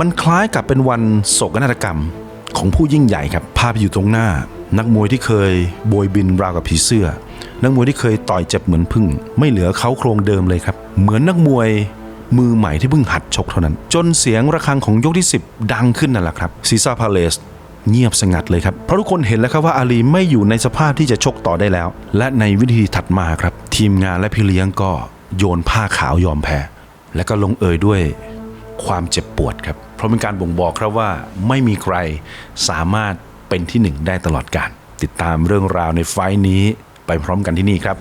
มันคล้ายกับเป็นวันโศกนาฏกรรมของผู้ยิ่งใหญ่ครับภาพอยู่ตรงหน้า นักมวยที่เคยโบยบินราวกับผีเสื้อ นักมวยที่เคยต่อยเจ็บเหมือนพึ่ง ไม่เหลือเขาโครงเดิมเลยครับ เหมือนนักมวยมือใหม่ที่เพิ่งหัดชกเท่านั้น จนเสียงระฆังของยกที่ 10 ดังขึ้นนั่นแหละครับซีซ่าพาเลสเงียบสงัดเลยครับ เพราะทุกคนเห็นแล้วครับว่าอาลีไม่อยู่ในสภาพที่จะชกต่อได้แล้ว และในวิธีถัดมาครับ ทีมงานและพี่เลี้ยงก็โยนผ้าขาวยอมแพ้และก็ลงเอยด้วย ความเจ็บปวดครับ เพราะเป็นการบ่งบอกครับว่าไม่มีใครสามารถเป็นที่หนึ่งได้ตลอดกาลติดตามเรื่องราวในไฟล์นี้ไปพร้อมกันที่นี่ครับ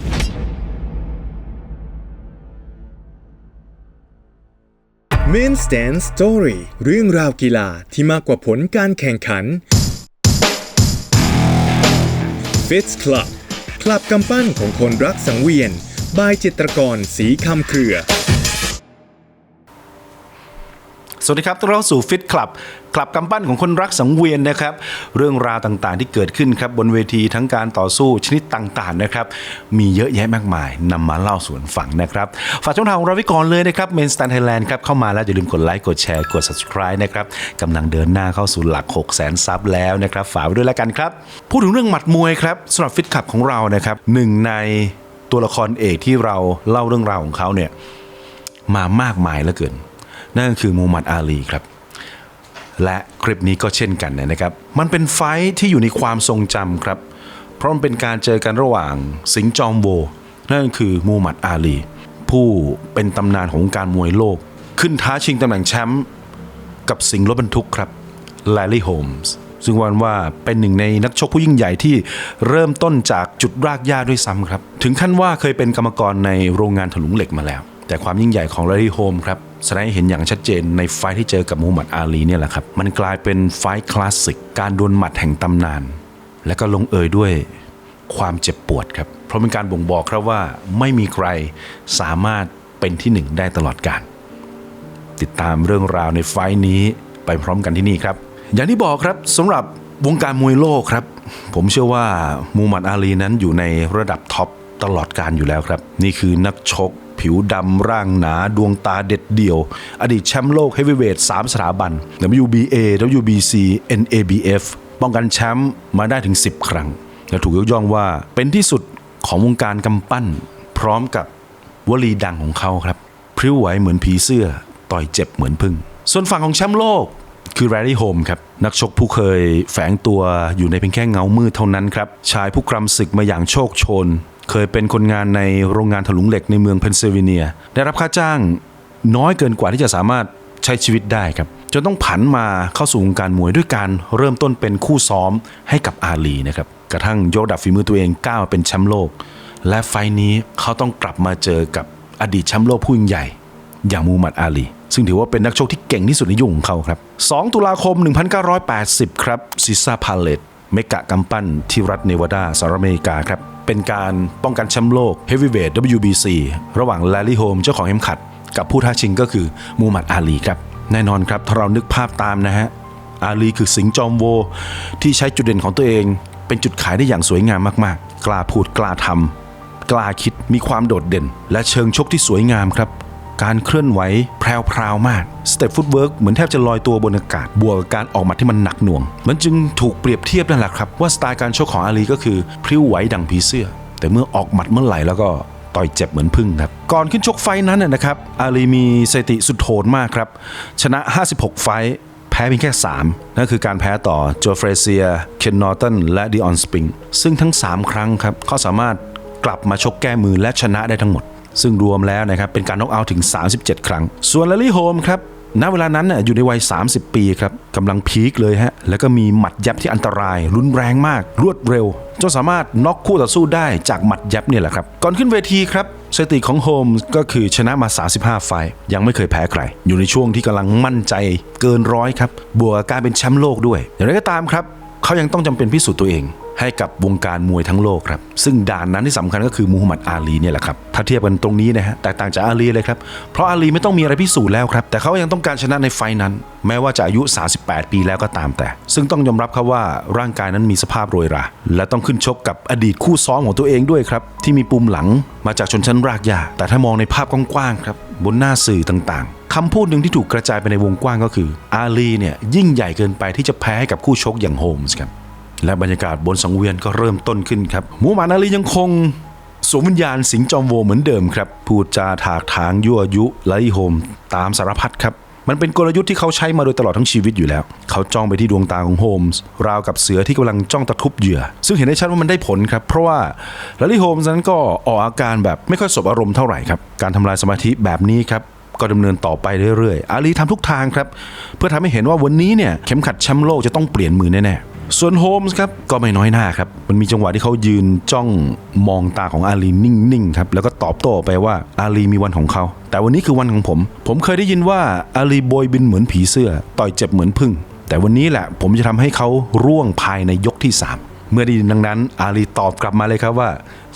Main Stand Story เรื่องราวกีฬาที่มากกว่าผลการแข่งขัน Fits Club คลับกำปั้นของคนรักสังเวียน บายจิตรกรสีคำเครือ สวัสดีครับต้อนรับสู่ฟิตคลับคลับกำปั้นของคนรักสังเวียนนะครับ เรื่องราวต่างๆที่เกิดขึ้นครับบนเวทีทั้งการต่อสู้ชนิดต่างๆนะครับ มีเยอะแยะมากมายนำมาเล่าส่วนฝังนะครับฝากช่องทางของเราไว้ก่อนเลยนะครับเมนสแตนไทยแลนด์ครับเข้ามาแล้วอย่าลืมกดไลค์กดแชร์กด subscribe นะครับกำลังเดินหน้าเข้าสู่หลัก 6 0 0 0 0ซับแล้วนะครับฝากไว้ด้วยแล้วกันครับ พูดถึงเรื่องหมัดมวยครับสำหรับฟิตคลับของเรานะครับหนึ่งในตัวละครเอกที่เราเล่าเรื่องราวของเขาเนี่ยมามากมายเหลือเกิน นั่นก็คือมูฮัมหมัดอาลีครับ และคลิปนี้ก็เช่นกันนะครับ มันเป็นไฟที่อยู่ในความทรงจำครับ เพราะมันเป็นการเจอกันระหว่างสิงห์จอมโวนั่นก็คือมูฮัมหมัดอาลี ผู้เป็นตำนานของวงการมวยโลก ขึ้นท้าชิงตำแหน่งแชมป์กับสิงห์รถบรรทุกครับแลลี่โฮมส์ซึ่งวันว่าเป็นหนึ่งในนักชกผู้ยิ่งใหญ่ที่เริ่มต้นจากจุดรากหญ้าด้วยซ้ำครับ ถึงขั้นว่าเคยเป็นกรรมกรในโรงงานถลุงเหล็กมาแล้ว แต่ความยิ่งใหญ่ของแลลี่โฮมครับ แสดงให้เห็นอย่างชัดเจนในไฟที่เจอกับมูฮัมหมัดอาลีเนี่ยแหละครับ มันกลายเป็นไฟคลาสสิก การดวลหมัดแห่งตำนาน และก็ลงเอยด้วยความเจ็บปวดครับ เพราะเป็นการบ่งบอกครับว่าไม่มีใครสามารถเป็นที่หนึ่งได้ตลอดกาลติดตามเรื่องราวในไฟนี้ไปพร้อมกันที่นี่ครับ อย่างที่บอกครับสำหรับวงการมวยโลกครับ ผมเชื่อว่ามูฮัมหมัดอาลีนั้นอยู่ในระดับท็อปตลอดการอยู่แล้วครับ นี่คือนักชก ผิวดำร่างหนาดวงตาเด็ดเดี่ยว อดีตแชมป์โลกเฮฟวีเวท3สถาบัน WBA WBC NABF ป้องกันแชมป์มาได้ถึง 10 ครั้ง และถูกยกย่องว่าเป็นที่สุดของวงการกำปั้น พร้อมกับวลีดังของเขาครับ พริ้วไหวเหมือนผีเสื้อ ต่อยเจ็บเหมือนพึ่ง ส่วนฝั่งของแชมป์โลกคือแรลลี่โฮมครับ นักชกผู้เคยแฝงตัวอยู่ในเพียงแค่เงามืดเท่านั้นครับ ชายผู้กรำศึกมาอย่างโชคชน เคยเป็นคนงานในโรงงานถลุงเหล็กในเมืองเพนซิลเวเนีย ได้รับค่าจ้างน้อยเกินกว่าที่จะสามารถใช้ชีวิตได้ครับจนต้องผันมาเข้าสู่วงการมวยด้วยการเริ่มต้นเป็นคู่ซ้อมให้กับอาลีนะครับกระทั่งยกระดับฝีมือตัวเองก้าวมาเป็นแชมป์โลก และไฟล์นี้เขาต้องกลับมาเจอกับอดีตแชมป์โลกผู้ยิ่งใหญ่ อย่างมูฮัมหมัดอาลี ซึ่งถือว่าเป็นนักชกที่เก่งที่สุดในยุคของเขาครับ 2 ตุลาคม 1980 ครับซิซ่าพาเลต เมกะกัมปั้นที่รัฐเนวาดาสหรัฐอเมริกาครับ เป็นการป้องกันแชมป์โลกเฮฟวีเวท WBC ระหว่างแลลี่โฮมเจ้าของเข็มขัด กับผู้ท้าชิงก็คือมูมหมัดอาลีครับ แน่นอนครับ ถ้าเรานึกภาพตามนะฮะ อาลีคือสิงจอมโว ที่ใช้จุดเด่นของตัวเอง เป็นจุดขายได้อย่างสวยงามมากๆ กล้าพูดกล้าทำกล้าคิดมีความโดดเด่น และเชิงชกที่สวยงามครับ การเคลื่อนไหวแพรวๆมากสเต็ปฟุตเวิร์กเหมือนแทบจะลอยตัวบนอากาศ บวกกับการออกหมัดที่มันหนักหน่วง มันจึงถูกเปรียบเทียบนั่นแหละครับ ว่าสไตล์การชกของอาลีก็คือพริ้วไหวดังผีเสื้อ แต่เมื่อออกหมัดเมื่อไหร่แล้วก็ต่อยเจ็บเหมือนพึ่งครับ ก่อนขึ้นชกไฟนั้นนะครับอาลีมีสถิติสุดโหดมากครับ ชนะ 56 ไฟแพ้เพียงแค่ 3 นั่นคือการแพ้ต่อโจเฟรเซีย เคนนอร์ตัน และดิออนสปริง ซึ่งทั้ง 3 ครั้งครับเขาสามารถกลับมาชกแก้มือและชนะได้ทั้งหมด ซึ่งรวมแล้วนะครับเป็นการน็อกเอาท์ถึง 37 ครั้ง ส่วนลลี่โฮมครับณเวลานั้นน่ะอยู่ในวัย 30 ปีครับกำลังพีคเลยฮะ แล้วก็มีหมัดยับที่อันตราย รุนแรงมาก รวดเร็ว จนสามารถน็อกคู่ต่อสู้ได้จากหมัดยับเนี่ยแหละครับ ก่อนขึ้นเวทีครับสถิติของโฮมก็คือชนะมา 35 ไฟยังไม่เคยแพ้ใคร อยู่ในช่วงที่กำลังมั่นใจเกินร้อยครับ บวกกับการเป็นแชมป์โลกด้วย อย่างไรก็ตามครับ เขายังต้องจำเป็นพิสูจน์ตัวเอง ให้กับวงการมวยทั้งโลกครับ ซึ่งด่านนั้นที่สำคัญก็คือมูฮัมหมัดอาลีเนี่ยแหละครับถ้าเทียบกันตรงนี้นะฮะแตกต่างจากอาลีเลยครับ เพราะอาลีไม่ต้องมีอะไรพิสูจน์แล้วครับ แต่เขายังต้องการชนะในไฟนั้น แม้ว่าจะอายุ 38 ปีแล้วก็ตามแต่ ซึ่งต้องยอมรับครับว่าร่างกายนั้นมีสภาพโรยรา และต้องขึ้นชกกับอดีตคู่ซ้อมของตัวเองด้วยครับที่มีปุ่มหลังมาจากชนชั้นรากหญ้าแต่ถ้ามองในภาพกว้างๆครับบนหน้าสื่อต่างๆคำพูดหนึ่งที่ถูกกระจายไปในวงกว้างก็คือ อาลีเนี่ยยิ่งใหญ่เกินไปที่จะแพ้ให้กับคู่ชกอย่างโฮมส์ครับ และบรรยากาศบนสังเวียนก็เริ่มต้นขึ้นครับมูมหมัดอาลียังคงสวมวิญญาณสิงจอมโวเหมือนเดิมครับ พูดจาถากถางยั่วยุไล่โฮมตามสารพัดครับ มันเป็นกลยุทธ์ที่เขาใช้มาโดยตลอดทั้งชีวิตอยู่แล้ว เขาจ้องไปที่ดวงตาของโฮมส์ราวกับเสือที่กำลังจ้องตะคุบเหยื่อ ซึ่งเห็นได้ชัดว่ามันได้ผลครับ เพราะว่าลาลี่โฮมส์นั้นก็ออกอาการแบบไม่ค่อยสบอารมณ์เท่าไหร่ครับ การทำลายสมาธิแบบนี้ครับก็ดำเนินต่อไปเรื่อยๆ อาลีทำทุกทางครับ เพื่อทำให้เห็นว่าวันนี้เนี่ยเข็มขัดแชมป์โลกจะต้องเปลี่ยนมือแน่ๆ ส่วนโฮมส์ครับก็ไม่น้อยหน้าครับ มันมีจังหวะที่เขายืนจ้องมองตาของอาลีนิ่งๆครับแล้วก็ตอบโต้ไปว่าอาลีมีวันของเขา แต่วันนี้คือวันของผม ผมเคยได้ยินว่าอาลีโบยบินเหมือนผีเสื้อ ต่อยเจ็บเหมือนพึ่ง แต่วันนี้แหละผมจะทำให้เขาร่วงภายในยกที่ 3 เมื่อได้ยินดังนั้น อาลีตอบกลับมาเลยครับว่า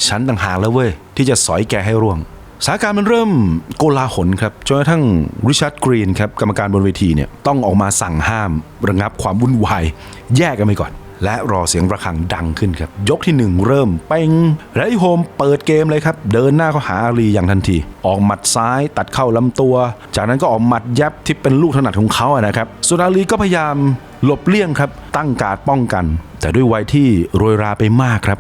ฉันต่างหากแล้วเว้ยที่จะสอยแกให้ร่วง สถานการณ์มันเริ่มโกลาหลครับจนกระทั่งริชาร์ดกรีนครับกรรมการบนเวทีเนี่ยต้องออกมาสั่งห้ามระงับความวุ่นวายแยกกันไปก่อน และรอเสียงระฆังดังขึ้นครับยกที่หนึ่งเริ่มเป้งไอโฮมเปิดเกมเลยครับ เดินหน้าเข้าหาอาลีอย่างทันที ออกหมัดซ้ายตัดเข้าลำตัว จากนั้นก็ออกหมัดยับที่เป็นลูกถนัดของเขาอะนะครับส่วนอาลีก็พยายามหลบเลี่ยงครับตั้งการป้องกัน แต่ด้วยวัยที่โรยราไปมากครับ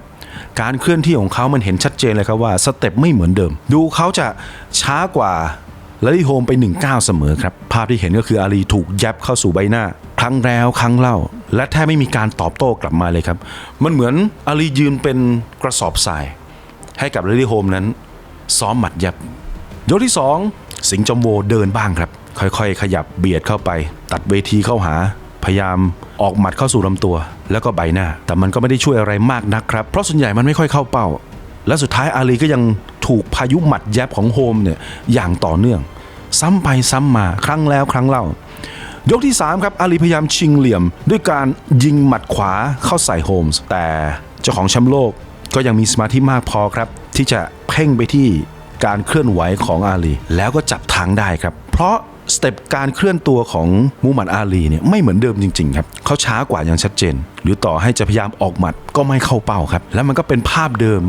การเคลื่อนที่ของเขามันเห็นชัดเจนเลยครับว่าสเต็ปไม่เหมือนเดิม ดูเขาจะช้ากว่าลาลีโฮมไป1ก้าวเสมอครับ ภาพที่เห็นก็คืออาลีถูกยับเข้าสู่ใบหน้า ครั้งแล้วครั้งเล่า และแทบไม่มีการตอบโต้กลับมาเลยครับ มันเหมือนอาลียืนเป็นกระสอบทราย ให้กับลาลีโฮมนั้น ซ้อมหมัดยับ ยกที่ 2 สิงจอมโวเดินบ้างครับ ค่อยๆ ขยับเบียดเข้าไป ตัดเวทีเข้าหา พยายาม ออกหมัดเข้าสู่ลำตัว แล้วก็ใบหน้า แต่มันก็ไม่ได้ช่วยอะไรมากนักครับ เพราะส่วนใหญ่มันไม่ค่อยเข้าเป้า และสุดท้ายอาลีก็ยังถูกพายุหมัดแยบของโฮมเนี่ยอย่างต่อเนื่อง ซ้ำไปซ้ำมาครั้งแล้วครั้งเล่ายกที่ 3 ครับอาลีพยายามชิงเหลี่ยม ด้วยการยิงหมัดขวาเข้าใส่โฮมส์แต่เจ้าของแชมป์โลกก็ยังมีสมาธิมากพอครับ ที่จะเพ่งไปที่การเคลื่อนไหวของอาลี แล้วก็จับทางได้ครับ เพราะ สเต็ปการเคลื่อนตัวของมูมัดอาลีเนี่ยไม่เหมือนเดิมจริงๆครับเขาช้ากว่าอย่างชัดเจน หรือต่อให้จะพยายามออกหมัดก็ไม่เข้าเป้าครับ แล้วมันก็เป็นภาพเดิม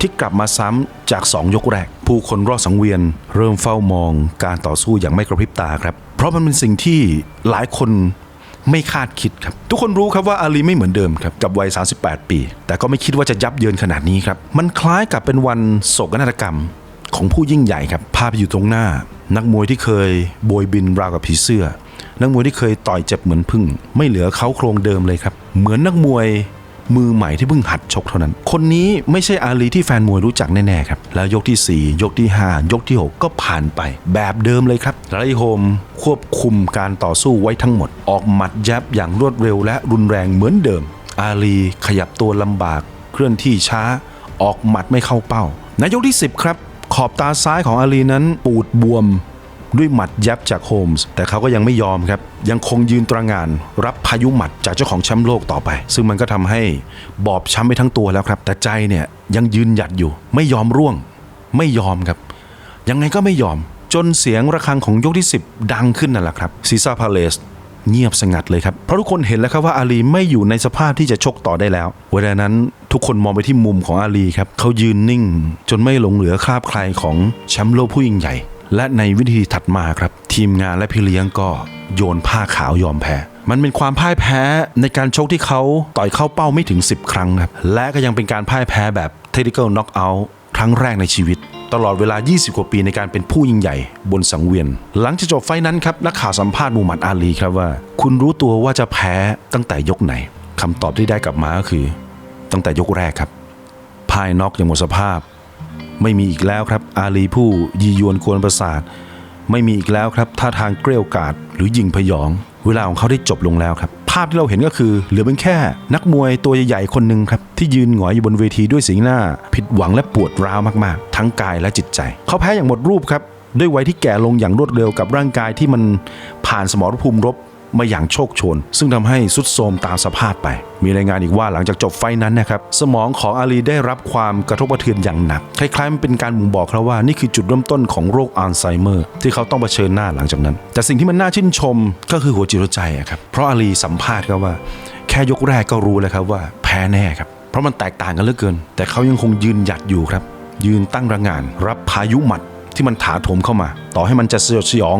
ที่กลับมาซ้ำจาก 2 ยกแรก ผู้คนรอบสังเวียน เริ่มเฝ้ามองการต่อสู้อย่างไม่กระพริบตาครับ เพราะมันเป็นสิ่งที่หลายคนไม่คาดคิดครับ ทุกคนรู้ครับว่าอาลีไม่เหมือนเดิมครับ กับวัย 38 ปี แต่ก็ไม่คิดว่าจะยับเยินขนาดนี้ครับ มันคล้ายกับเป็นวันโศกนาฏกรรมของผู้ยิ่งใหญ่ครับ ภาพอยู่ตรงหน้า นักมวยที่เคยโบยบินราวกับผีเสื้อ นักมวยที่เคยต่อยเจ็บเหมือนพึ่ง ไม่เหลือเขาโครงเดิมเลยครับ เหมือนนักมวยมือใหม่ที่เพิ่งหัดชกเท่านั้น คนนี้ไม่ใช่อาลีที่แฟนมวยรู้จักแน่ๆครับ แล้วยกที่ 4 ยกที่ 5 ยกที่ 6 ก็ผ่านไป แบบเดิมเลยครับไลโฮมควบคุมการต่อสู้ไว้ทั้งหมด ออกหมัดยับอย่างรวดเร็วและรุนแรงเหมือนเดิม อาลีขยับตัวลำบาก เคลื่อนที่ช้า ออกหมัดไม่เข้าเป้า ในยกที่ 10 ครับ ขอบตาซ้ายของอาลีนั้นปูดบวมด้วยหมัดยับจากโฮมส์แต่เขาก็ยังไม่ยอมครับ ยังคงยืนตระงานรับพายุหมัดจากเจ้าของแชมป์โลกต่อไป ซึ่งมันก็ทำให้บอบช้ำไปทั้งตัวแล้วครับ แต่ใจเนี่ยยังยืนหยัดอยู่ ไม่ยอมร่วง ไม่ยอมครับ ยังไงก็ไม่ยอม จนเสียงระฆังของยกที่ 10 ดังขึ้นนั่นแหละครับซีซ่าพาเลส เงียบสงัดเลยครับ เพราะทุกคนเห็นแล้วครับว่าอาลีไม่อยู่ในสภาพที่จะชกต่อได้แล้ว เวลานั้นทุกคนมองไปที่มุมของอาลีครับเขายืนนิ่ง จนไม่หลงเหลือคราบใครของแชมป์โลกผู้ยิ่งใหญ่ และในวิธีถัดมาครับ ทีมงานและพี่เลี้ยงก็โยนผ้าขาวยอมแพ้มันเป็นความพ่ายแพ้ในการชกที่เขาต่อยเข้าเป้าไม่ถึง 10 ครั้งครับและก็ยังเป็นการพ่ายแพ้แบบ technical knockout ครั้งแรกในชีวิต ตลอดเวลา 20 กว่าปีในการเป็นผู้ยิ่งใหญ่บนสังเวียน หลังจากจบไฟนั้นครับนักข่าวสัมภาษณ์มูฮัมหมัดอาลีครับว่า คุณรู้ตัวว่าจะแพ้ตั้งแต่ยกไหนคำตอบที่ได้กลับมาก็คือ ตั้งแต่ยกแรกครับพ่ายน็อกอย่างหมดสภาพ ไม่มีอีกแล้วครับ อาลีผู้ยียวนกวนประสาทไม่มีอีกแล้วครับท่าทางเกลี้ยวกราดหรือยิงพยอง เวลาของเขาได้จบลงแล้วครับ ภาพที่เราเห็นก็คือ เหลือเป็นแค่นักมวยตัวใหญ่ๆคนหนึ่งครับ ที่ยืนหงอยอยู่บนเวทีด้วยสีหน้า ผิดหวังและปวดร้าวมากๆ ทั้งกายและจิตใจ เขาแพ้อย่างหมดรูปครับ ด้วยวัยที่แก่ลงอย่างรวดเร็วกับร่างกายที่มันผ่านสมรภูมิรบ มาอย่างโชคชน ซึ่งทำให้สุดโทมตามสภาพไป มีรายงานอีกว่าหลังจากจบไฟนั้นนะครับสมองของอาลีได้รับความกระทบกระเทือนอย่างหนัก คล้ายๆมันเป็นการบ่งบอกเขาว่านี่คือจุดเริ่มต้นของโรคอัลไซเมอร์ ที่เขาต้องเผชิญหน้าหลังจากนั้น แต่สิ่งที่มันน่าชื่นชมก็คือหัวจิตหัวใจครับเพราะอาลีสัมภาษณ์ครับว่า แค่ยกแรกก็รู้แล้วครับว่าแพ้แน่ครับเพราะมันแตกต่างกันเหลือเกิน แต่เขายังคงยืนหยัดอยู่ครับ ยืนตั้งระงาน รับพายุหมัดที่มันถาโถมเข้ามา ต่อให้มันจะสยดสยอง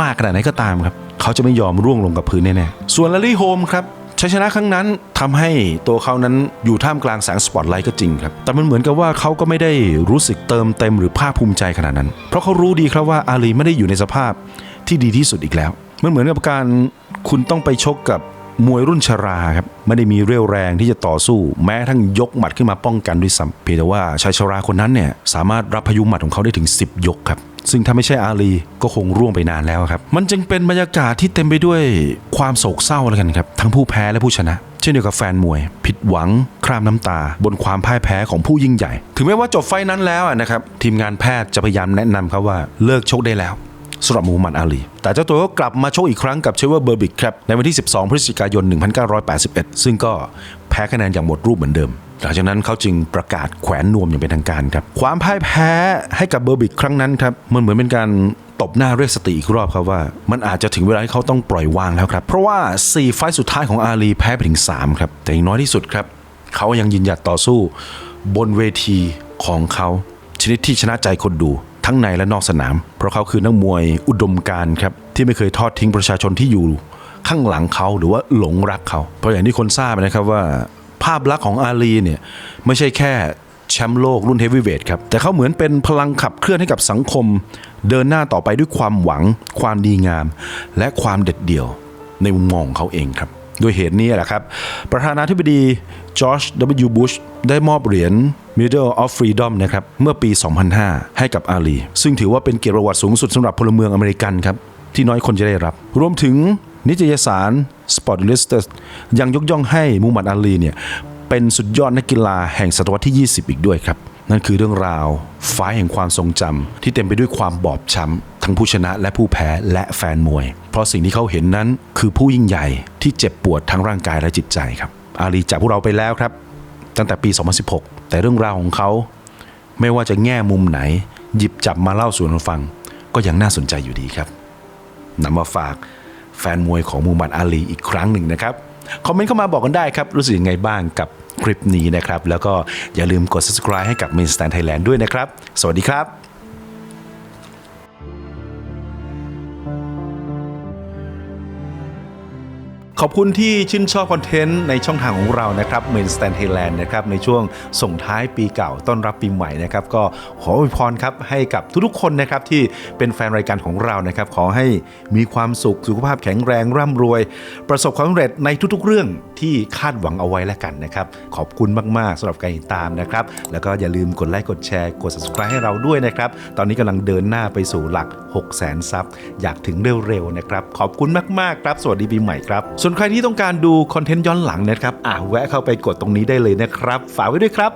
มากขนาดไหนก็ตามครับ เขาจะไม่ยอมร่วงลงกับพื้นแน่ๆส่วนลารี่โฮมครับชัยชนะครั้งนั้นทำให้ตัวเขานั้นอยู่ท่ามกลางแสงสปอตไลท์ก็จริงครับ แต่มันเหมือนกับว่าเขาก็ไม่ได้รู้สึกเติมเต็มหรือภาคภูมิใจขนาดนั้น เพราะเขารู้ดีครับว่าอาลีไม่ได้อยู่ในสภาพที่ดีที่สุดอีกแล้ว มันเหมือนกับการคุณต้องไปชกกับมวยรุ่นชราครับไม่ได้มีเรี่ยวแรงที่จะต่อสู้ แม้ทั้งยกหมัดขึ้นมาป้องกันด้วยซ้ำเพียงแต่ว่าชายชราคนนั้นเนี่ยสามารถรับพายุหมัดของเขาได้ถึง 10 ยกครับ ซึ่งถ้าไม่ใช่อาลีก็คงร่วงไปนานแล้วครับ มันจึงเป็นบรรยากาศที่เต็มไปด้วยความโศกเศร้าแล้วกันครับ ทั้งผู้แพ้และผู้ชนะ เช่นเดียวกับแฟนมวย ผิดหวัง ครามน้ำตา บนความพ่ายแพ้ของผู้ยิ่งใหญ่ ถึงแม้ว่าจบไฟนั้นแล้วนะครับ ทีมงานแพทย์จะพยายามแนะนำครับว่าเลิกชกได้แล้วสำหรับมูฮัมหมัดอาลี แต่เจ้าตัวก็กลับมาโชกอีกครั้งกับเชเวอร์เบอร์บิกครับในวันที่ 12 พฤศจิกายน 1981 ซึ่งก็ พ้คะแนนอย่างหมดรูปเหมือนเดิม หลังจากนั้นเขาจึงประกาศแขวนนวมอย่างเป็นทางการครับ ความพ่ายแพ้ให้กับเบอร์บิกครั้งนั้นครับ มันเหมือนเป็นการตบหน้าเรียกสติอีกรอบครับว่า มันอาจจะถึงเวลาที่เขาต้องปล่อยวางแล้วครับ เพราะว่า 4 ไฟสุดท้ายของอาลีแพ้ไปถึง 3 ครับ แต่อย่างน้อยที่สุดครับ เขายังยืนหยัดต่อสู้บนเวทีของเขาชนิดที่ชนะใจคนดูทั้งในและนอกสนาม เพราะเขาคือนักมวยอุดมการครับที่ไม่เคยทอดทิ้งประชาชนที่อยู่ ข้างหลังเขาหรือว่าหลงรักเขาเพราะอย่างที่คนทราบนะครับว่า ภาพลักษณ์ของอาลีเนี่ยไม่ใช่แค่แชมป์โลกรุ่นเฮฟวีเวทครับ แต่เขาเหมือนเป็นพลังขับเคลื่อนให้กับสังคม เดินหน้าต่อไปด้วยความหวัง ความดีงาม และความเด็ดเดี่ยวในมุมมองของเขาเองครับด้วยเหตุนี้แหละครับ ประธานาธิบดีจอร์จ W. บุชได้มอบเหรียญ Medal of Freedom นะครับเมื่อปี 2005 ให้กับอาลี ซึ่งถือว่าเป็นเกียรติประวัติสูงสุดสำหรับพลเมืองอเมริกันครับ ที่น้อยคนจะได้รับ รวมถึง นิตยสาร Sport Illustrated ยังยกย่องให้มูมัดอาลีเนี่ยเป็นสุดยอดนักกีฬาแห่งศตวรรษที่ 20 อีกด้วยครับ นั่นคือเรื่องราวฟ้ายแห่งความทรงจำที่เต็มไปด้วยความบอบช้ำทั้งผู้ชนะและผู้แพ้และแฟนมวย เพราะสิ่งที่เขาเห็นนั้นคือผู้ยิ่งใหญ่ที่เจ็บปวดทั้งร่างกายและจิตใจครับ อาลีจากพวกเราไปแล้วครับ ตั้งแต่ปี 2016 แต่เรื่องราวของเขา ไม่ว่าจะแง่มุมไหน หยิบจับมาเล่าสู่กันฟัง ก็ยังน่าสนใจอยู่ดีครับนำมาฝาก แฟนมวยของมูฮัมหมัดอาลีอีกครั้งหนึ่งนะครับ คอมเมนต์เข้ามาบอกกันได้ครับ รู้สึกยังไงบ้างกับคลิปนี้นะครับ แล้วก็อย่าลืมกด subscribe ให้กับ Main Stand Thailand ด้วยนะครับ สวัสดีครับ ขอบคุณที่ชื่นชอบคอนเทนต์ในช่องทางของเรานะครับ Main Stand Thailand นะครับในช่วงส่งท้ายปีเก่าต้อนรับปีใหม่นะครับก็ขออวยพรครับให้กับทุกๆคนนะครับที่เป็นแฟนรายการของเรานะครับขอให้มีความสุขสุขภาพแข็งแรงร่ำรวย ประสบความสำเร็จในทุกๆเรื่องที่คาดหวังเอาไว้แล้วกันนะครับขอบคุณมากๆสำหรับการติดตามนะครับแล้วก็อย่าลืมกดไลค์กดแชร์กด subscribe ให้เราด้วยนะครับตอนนี้กำลังเดินหน้าไปสู่หลัก 6 0 0 0 0 0ซับอยากถึงเร็วๆนะครับขอบคุณมากๆครับ สวัสดีปีใหม่ครับส่วนใครที่ต้องการดูคอนเทนต์ย้อนหลังนะครับอะแวะเข้าไปกดตรงนี้ได้เลยนะครับ ฝากไว้ด้วยครับ